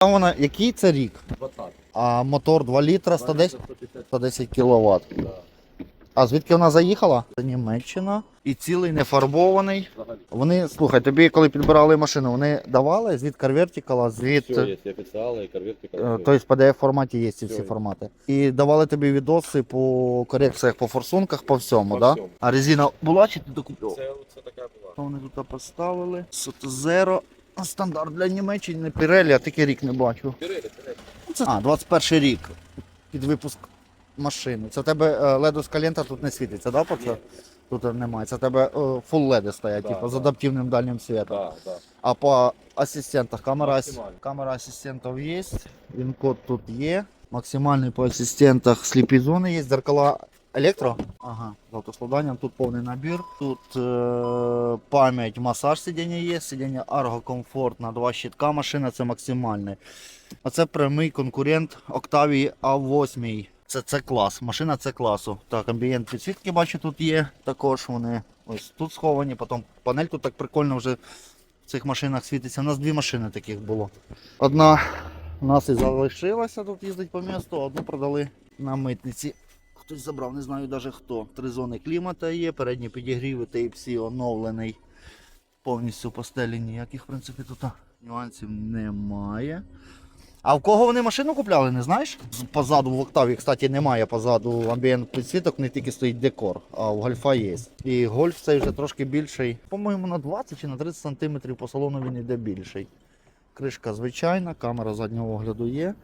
А вона, який це рік? 20. А мотор 2 літра 110, 110 кВт. А звідки вона заїхала? Це Німеччина. І цілий не фарбований. Вони, слухай, тобі коли підбирали машину, вони давали звід Carvertical, звід. Все, є і офіціали, і корветки. Е, Тобто в PDF форматі є ці всі є. формати. І давали тобі відоси по корекціях, по форсунках, по всьому, По да? А резина була чи ти докупив? Це, це така була. Вони тут поставили? Сотозеро. Стандарт для Німеччини, Pirelli, а тільки рік не бачу. Pirelli, Pirelli. Це... А, 21 рік. Під випуск машини. Це в тебе ледус калента тут не світиться, да, це? Тут немає. Це в тебе фул леди стоять, Да, типу, з адаптивним дальнім світом. Да, да. А по асистентах камера, ас- камера асистентів є, він код тут є. Максимальний по асистентах сліпі зони є, зеркала електро. Ага, з автоскладанням, тут повний набір. Тут е- пам'ять, масаж сидіння є, сидіння Argo Comfort на два щитка, машина це максимальний. А це прямий конкурент Octavia A8. Це це клас, машина це класу. Так, амбієнт підсвітки бачу тут є. Також вони ось тут сховані. Потім панель тут так прикольно вже в цих машинах світиться. У нас дві машини таких було. Одна у нас і залишилася тут їздить по місту, одну продали на митниці. Хтось забрав, не знаю навіть хто. Три зони клімата є, передні підігріви, Type-C оновлений. Повністю по стелі ніяких, в принципі, тут нюансів немає. А в кого вони машину купляли, не знаєш? Позаду в Октаві, кстати, немає позаду амбієнт підсвіток, не тільки стоїть декор, а у гольфа є. І гольф цей вже трошки більший. По-моєму, на 20 чи на 30 см по салону він йде більший. Кришка звичайна, камера заднього огляду є. Е,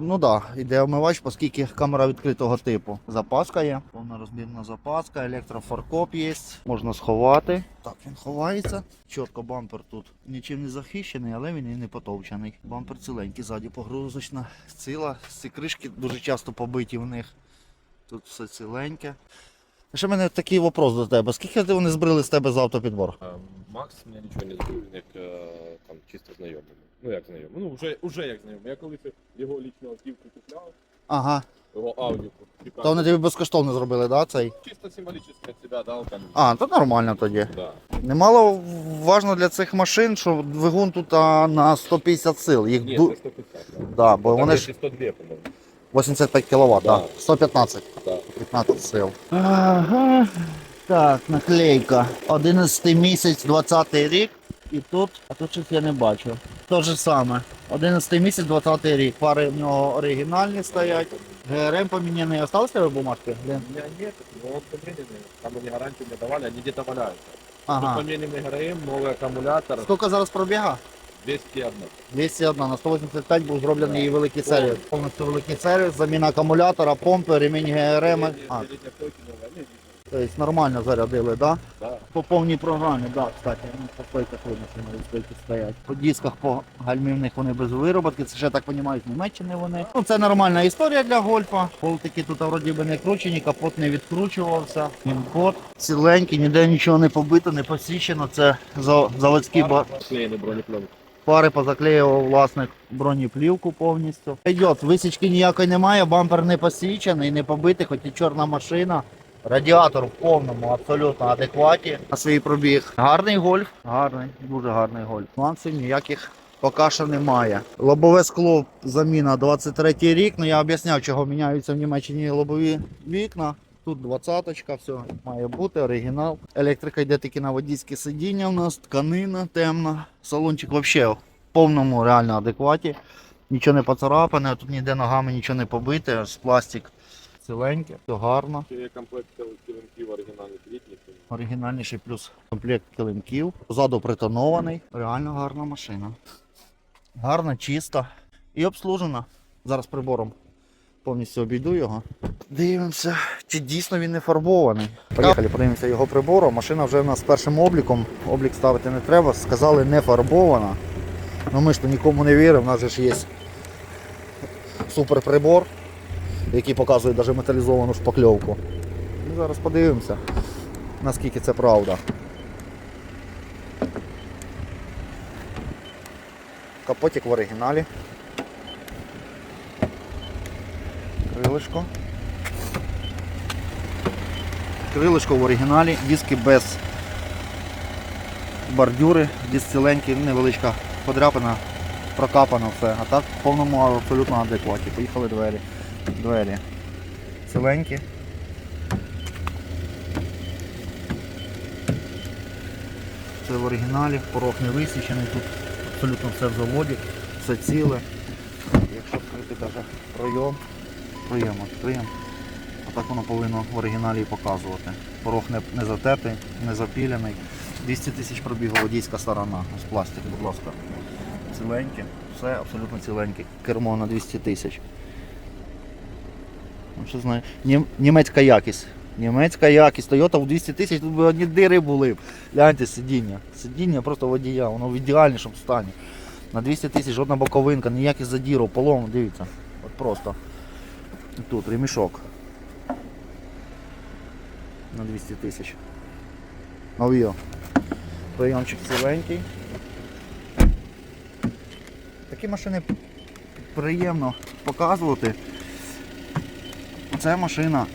ну так, да, йде омивач, оскільки камера відкритого типу. Запаска є, повна розбірна запаска, електрофаркоп є, можна сховати. Так, він ховається. Чітко бампер тут нічим не захищений, але він і не потовчений. Бампер ціленький, ззаді погрузочна ціла. Ці кришки дуже часто побиті в них. Тут все ціленьке. Ще в мене такий вопрос до тебе. Скільки вони збрили з тебе за автопідбор? Макс мене нічого не збив, як е, там чисто знайомий. Ну як знайомий. Ну вже, вже як знайомий. Я колись його лічну автівку купляв, Ага. його аудіку. То вони тобі безкоштовно зробили, да, цей? Чисто символічно від себе дав там. А, то нормально тоді. Да. Немало важно для цих машин, що двигун тут а, на 150 сил. Їх Ні, ду... це 150. Да. да, бо Там вони ж 102, по-моєму. 85 кВт, да. Да. 115. Да. 15 сил. Ага. Так, наклейка. 11 місяць, 20 рік. І тут, а тут щось я не бачу. То же саме. 11 місяць, 20 рік. Фари в нього оригінальні стоять. ГРМ поміняний. Осталось тебе бумажки? Лен? У меня нет, но он помененный. Там они гарантию не давали, они где-то валяются. Ага. Тут помененный ГРМ, новый аккумулятор, Скільки зараз пробіга? 201. 201 на 185 був зроблений її великий сервіс. Повністю великий сервіс, заміна акумулятора, помпи, ремінь ГРМ. А, тобто нормально зарядили, да? Да. по повній програмі, да, кстати. Ну, по стойках видно, що на стойки стоять. По дисках, по гальмівних вони без вироботки. Це ще так розумію, з Німеччини вони. Ну, це нормальна історія для гольфа. Болтики тут вроді би не кручені, капот не відкручувався. Код ціленький, ніде нічого не побито, не посічено. Це заводські ба... Клеєний бронепленок. Пари позаклеював власник бронеплівку повністю. Йдет, висічки ніякої немає, бампер не посічений, не побитий, хоч і чорна машина. Радіатор в повному, абсолютно адекваті на свій пробіг. Гарний гольф, гарний, дуже гарний гольф. Нюансів ніяких поки що немає. Лобове скло заміна 23 рік. Ну я об'ясняв, чого міняються в Німеччині лобові вікна. Тут двадцяточка, все має бути, оригінал. Електрика йде тільки на водійське сидіння у нас, тканина темна. Салончик взагалі в повному реально адекваті. Нічого не поцарапане, тут ніде ногами нічого не побите, з пластик ціленьке, все гарно. Ще є комплект килимків оригінальних літніх. Оригінальніший плюс комплект килимків. Позаду притонований. Реально гарна машина. Гарна, чиста і обслужена. Зараз прибором повністю обійду його. Дивимося, чи дійсно він не фарбований. Поїхали, подивимося його прибором. Машина вже в нас першим обліком. Облік ставити не треба. Сказали не фарбована. Ну ми ж то нікому не віримо, у нас же ж є суперприбор, який показує навіть металізовану шпакльовку. Ми зараз подивимося наскільки це правда. Капотик в оригіналі. Крилишко. Крилишко в оригіналі, диски без бордюри, диск ціленький, невеличка подряпина прокапано все. А так в повному абсолютно адекваті. Поїхали двері. Двері. Ціленькі. Це в оригіналі, порог не висічений, тут абсолютно все в заводі, все ціле. Якщо відкрити навіть пройом, пройом, відкриємо. Отак воно повинно в оригіналі і показувати. Порог не, не затертий, не запілений. 200 тисяч пробігу водійська сторона. Ось пластик, будь ласка. Ціленьке, все абсолютно ціленьке. Кермо на 200 тисяч. Що знаю. Нім- німецька якість. Німецька якість. Toyota в 200 тисяч, тут би одні дири були. Гляньте сидіння. Сидіння просто водія, воно в ідеальнішому стані. На 200 тисяч жодна боковинка, ніяких задірів, полом, дивіться. От просто. Тут ремішок. На 200 тисяч. Новіо. Прийомчик ціленький. Такі машини приємно показувати. Це машина,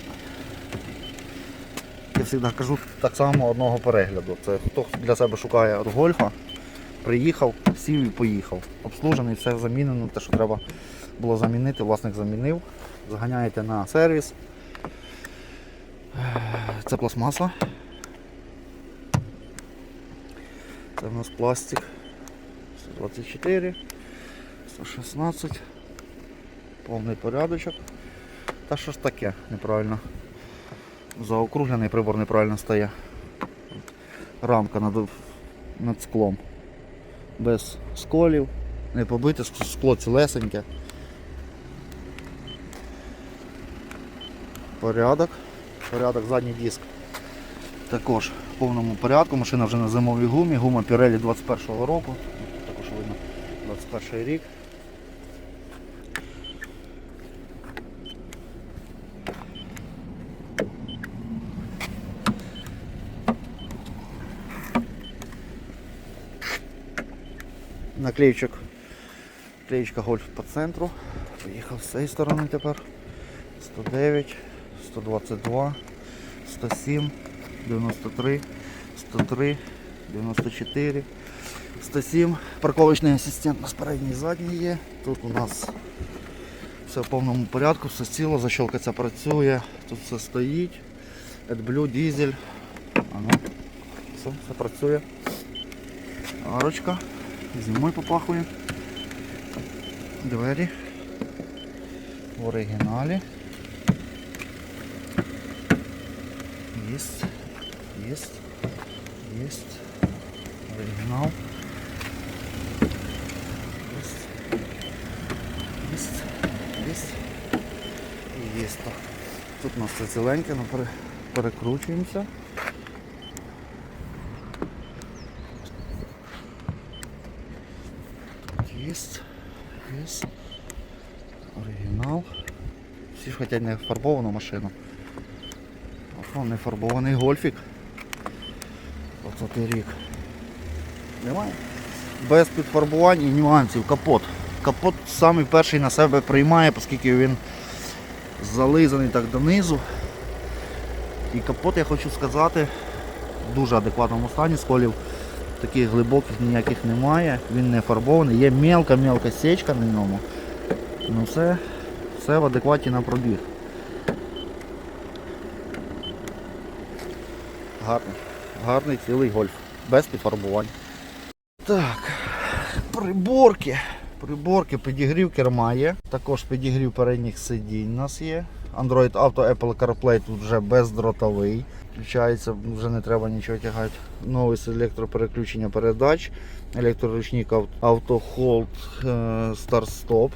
я завжди кажу так само одного перегляду. Це хто для себе шукає от гольфа, приїхав, сів і поїхав. Обслужений, все замінено, те, що треба було замінити, власник замінив. Заганяєте на сервіс. Це пластмаса. Це в нас пластик 124, 116, повний порядочок. Та що ж таке неправильно? Заокруглений прибор неправильно стає. Рамка над, над склом. Без сколів, не побите, скло цілесеньке. Порядок. Порядок, задній диск. Також в повному порядку. Машина вже на зимовій гумі, гума Pirelli 21-го року. Також видно 21 рік. Наклеючок. Наклеючка гольф по центру. Поїхав з цієї сторони тепер. 109, 122, 107, 93, 103, 94, 107. Парковочний асистент у нас передній і задній є. Тут у нас все в повному порядку, все ціло, защелка ця працює, тут все стоїть. AdBlue, дизель. Ано. Все, все працює. Арочка. Зимою попахує. Двері. В оригіналі. Есть. Оригинал. Есть. Есть. Есть. І Есть. так. Тут у нас це ціленьке, ну пере- перекручуємося. Ж хочуть не фарбовану машину. О, не фарбований гольфік. 20 рік. Немає. Без підфарбувань і нюансів. Капот. Капот самий перший на себе приймає, оскільки він зализаний так донизу. І капот, я хочу сказати, в дуже адекватному стані, сколів таких глибоких ніяких немає. Він не фарбований, є мелка-мелка сечка на ньому. Ну все, все в адекваті на пробіг. Гарний. Гарний цілий гольф. Без підфарбувань. Так. Приборки. Приборки, підігрів керма є. Також підігрів передніх сидінь у нас є. Android Auto Apple CarPlay тут вже бездротовий. Включається, вже не треба нічого тягати. Новий селектор переключення передач, електроручник ав- Auto Hold е, Start Stop.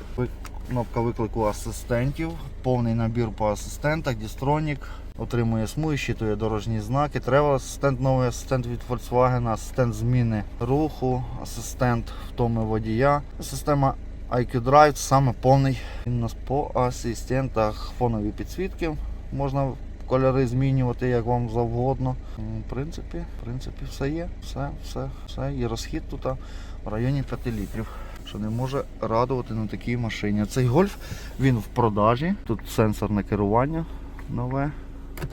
Кнопка виклику асистентів, повний набір по асистентах, Дістронік, отримує смуги, щитує дорожні знаки. Travel асистент, новий асистент від Volkswagen, асистент зміни руху, асистент втоми водія. Система IQ Drive саме повний. Він у нас по асистентах фонові підсвітки. Можна кольори змінювати як вам завгодно. В принципі, в принципі, все є. Все, все, все. І розхід тут в районі 5 літрів. Що не може радувати на такій машині. Цей гольф він в продажі. Тут сенсорне керування нове.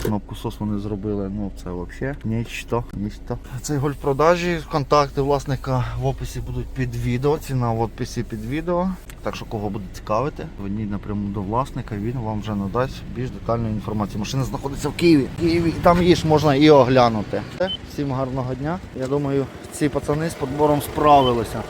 Кнопку SOS вони зробили, ну це взагалі нічто, нічто. Цей гольф в продажі, контакти власника в описі будуть під відео, ціна в описі під відео. Так що кого буде цікавити, дзвоніть напряму до власника, він вам вже надасть більш детальну інформацію. Машина знаходиться в Києві. Києві і там її ж можна і оглянути. Всім гарного дня. Я думаю, ці пацани з подбором справилися.